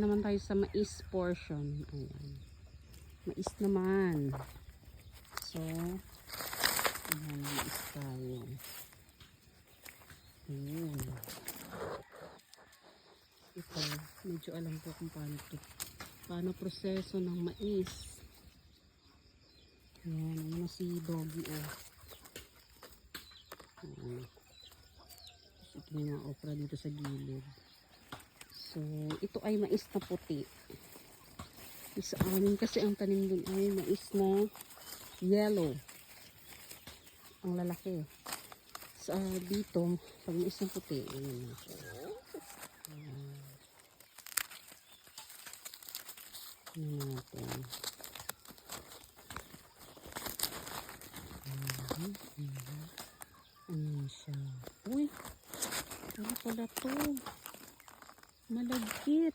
naman tayo sa mais portion. Ayan. Mais naman. So, ayan, mais tayo. Ayan. Ito, medyo alam ko kung paano to. Paano proseso ng mais. Ayan, ano na si Doggy oh. Ayan. Tapos ito yung okra dito sa gilid. So, ito ay mais na puti. Sa amin kasi ang tanim dun ay mais na yellow. Ang lalaki. Sa dito, pag mais na puti, ayan na. Ayan natin. Ayan siya. Uy, ano pala to? Malagkit.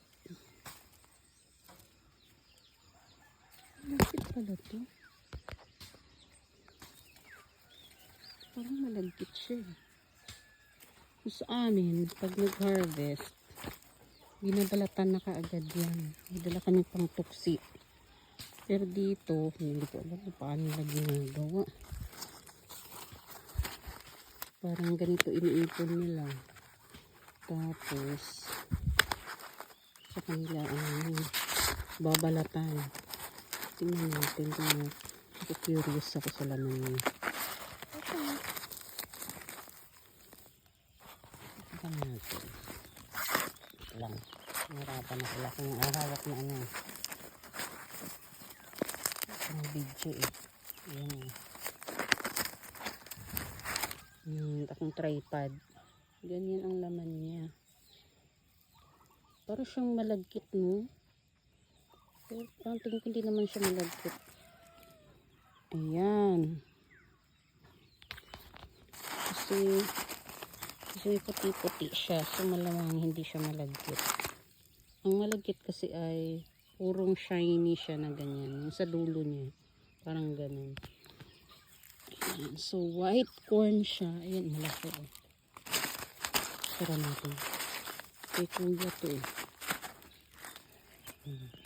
Malagkit pala to. Parang malagkit siya. eh. Sa amin, pag nag-harvest, binabalatan na kaagad yan. May dala kami pang tuksi. Pero dito, hindi ko alam kung paano nila ginagawa. Parang ganito iniipon nila. Tapos, sa kanila, ano, babalatan. Tingnan natin kung ako curious ako sa laman niya. Tingnan natin. Lang. Narapan na sila kung ahawak na ano. Ang video eh. Ayan eh. Hmm, akong tripod. Ganyan ang laman niya. Para siyang malagkit, no? Pero parang tingin ko hindi naman siya malagkit. Ayan. Kasi, kasi puti-puti siya. So malamang hindi siya malagkit. Ang malagkit kasi ay purong shiny siya na ganyan. Yung sa dulo niya. Parang ganun. Ayan. So white corn siya. Ayan, malaki oh. Tara natin. Kay kuya to eh. Hmm.